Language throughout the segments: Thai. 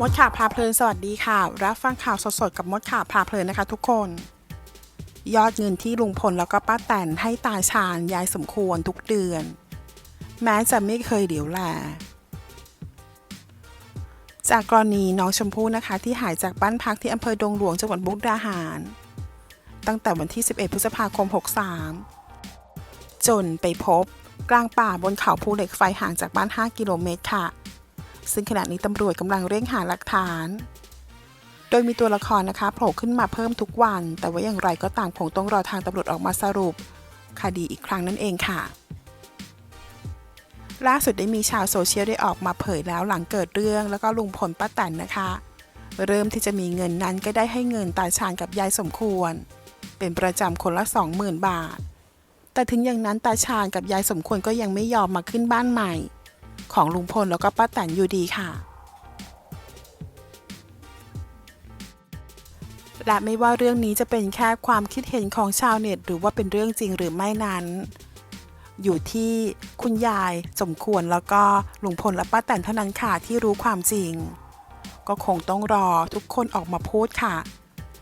มดข่าวพาเพลินสวัสดีค่ะ รับฟังข่าวสดๆกับมดข่าวพาเพลินนะคะทุกคน ยอดเงินที่ลุงพลแล้วก็ป้าแตนให้ตาชาญยายสมควรทุกเดือน แม้จะไม่เคยเดี๋ยวแลจากกรณีน้องชมพู่นะคะที่หายจากบ้านพักที่อำเภอดงหลวงจังหวัดมุกดาหาร ตั้งแต่วันที่ 11 พฤษภาคม 63 จนไปพบกลางป่าบนเขาภูเหล็กไฟห่างจากบ้าน 5 กิโลเมตรค่ะ ซึ่งขณะนี้ตำรวจกำลังเร่งหาหลักฐาน โดยมีตัวละครนะคะโผล่ขึ้นมาเพิ่มทุกวัน แต่ว่าอย่างไรก็ตามคงต้องรอทางตำรวจออกมาสรุป คดีอีกครั้งนั่นเองค่ะ ล่าสุดได้มีชาวโซเชียลได้ออกมาเผยแล้วหลังเกิดเรื่องแล้วก็ลุงพลป้าแตนนะคะ เริ่มที่จะมีเงินนั้นก็ได้ให้เงินตาชาญกับยายสมควร เป็นประจำคนละ 20,000 บาทแต่ถึงอย่างนั้นตาชาญกับยายสมควรก็ยังไม่ยอมมาขึ้นบ้านใหม่ ของลุงพลแล้วก็ป้าแตนอยู่ดีค่ะ และไม่ว่าเรื่องนี้จะเป็นแค่ความคิดเห็นของชาวเน็ต หรือว่าเป็นเรื่องจริงหรือไม่นั้น อยู่ที่คุณยายสมควรแล้วก็ลุงพลและป้าแตนเท่านั้นค่ะที่รู้ความจริง ก็คงต้องรอทุกคนออกมาพูดค่ะ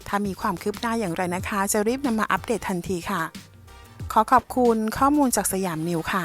ถ้ามีความคืบหน้าอย่างไรนะคะ จะรีบนำมาอัปเดตทันทีค่ะ ขอขอบคุณข้อมูลจากสยามนิวค่ะ